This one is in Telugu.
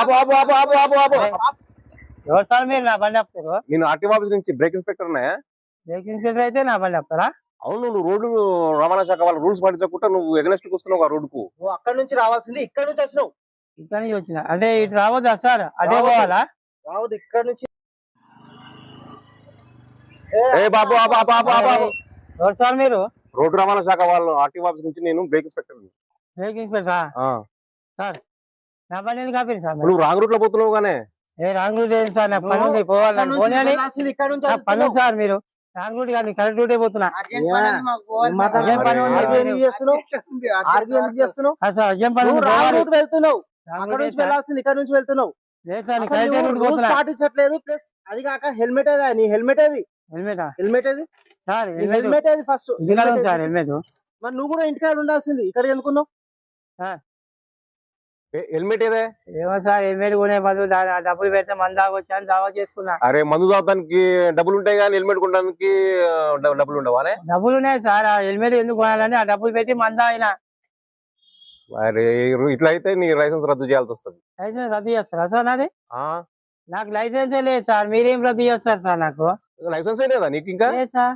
ఆపు ఆపు ఆపు ఆపు ఆపు ఆపు. ఎవరు సార్ మీరు? నా బండి ఆపుతారు. నేను ఆర్టీఓ ఆఫీస్ నుంచి బ్రేక్ ఇన్స్పెక్టర్ ఉన్నాయా బ్రేక్ ఇన్స్పెక్టర్ అయితే నా బండి ఆపుతారా? అవును నువ్వు రోడ్డు రవాణా శాఖ వాళ్ళ రూల్స్ పాటించకుండా నువ్వు ఎగనెస్ట్ వస్తున్నావు ఆ రోడ్డు కు నువ్వు అక్కడ నుంచి రావాల్సింది ఇక్కడ నుంచి వచ్చినావు. ఇక్కడ నుంచి వచ్చిన? అంటే ఇటు రావద్దా సార్? రావద్దు. పోవాలా? రావద్దు ఇక్కడ నుంచి. ఏ బాబు. ఎవరు సార్ మీరు? రోడ్డు రవాణా శాఖ వాళ్ళు ఆర్టీఓ ఆఫీస్ నుంచి నేను బ్రేక్ ఇన్స్పెక్టర్ బ్రేక్ ఇన్స్పెక్టరా నా బండి ఎందుకు ఆపారు సార్ మీరు? నువ్వు రాంగ్ రూట్లో పోతున్నావు గానే. ఏ రాంగ్ రూట్ ఏంటి సార్? నా పని ఉంది ఇక్కడ పోవాలి నుంచి పోనీ వెళ్ళాల్సింది ఇక్కడ నుంచి నా పని ఉంది వెళ్తున్నావు. సార్ మీరు. రాంగ్ రూట్ కాదు కరెక్ట్ రూటే పోతున్నా. ఏం మాట్లాడుతున్నావు? ఏం పని ఉంది? ఆర్గ్యూ ఎందుకు చేస్తున్నావు ఆర్గ్యూ ఎందుకు చేస్తున్నావు? ఆ సార్ ఏం పని నువ్వు ఉంది? రాంగ్ పోవాలి. రూట్ వెళ్తున్నావు. రాంగ్ అక్కడ రూట్ నుంచి ఏంటి సార్? వెళ్ళాల్సింది ఇక్కడ నుంచి వెళ్తున్నావు. లేదు సార్ అసలు కరెక్ట్ నువ్వు రూట్ రూల్స్ పోతున్నా. పాటించట్లేదు. ప్లస్ అది కాక హెల్మెట్ ఏదా? నీ హెల్మెట్ ఏది? హెల్మెటా? హెల్మెట్ ఏది? సార్ నీ హెల్మెట్. హెల్మెట్ ఏది ఫస్ట్ ఇంటికాడ ఉంది సార్ హెల్మెట్. మరి నువ్వు కూడా ఇంటికాడ ఉండాల్సింది. ఇక్కడ ఎందుకున్నావు హెల్మెట్ ఏదే? ఏమో సార్ హెల్మెట్ కొనే ఆ డబ్బులు పెడితే మన దాకా వచ్చాను దావా చేసుకున్నా. అరే మందు తాగడానికి డబ్బులు ఉంటాయి కానీ హెల్మెట్ కొనడానికి డబ్బులు ఉండవా అనే? డబ్బులు ఉన్నాయి సార్ ఆ హెల్మెట్ ఎందుకు కొనాలని ఆ డబ్బులు పెట్టి మంద మరి ఇట్లా అయితే నీ లైసెన్స్ రద్దు చేయాల్సి వస్తుంది. లైసెన్స్ రద్దు చేస్తారా సార్ నాది? నాకు లైసెన్సే లేదు సార్ మీరేం రద్దు చేస్తారు సార్ నాకు? లైసెన్స్ లేదా నీకు ఇంకా? సార్.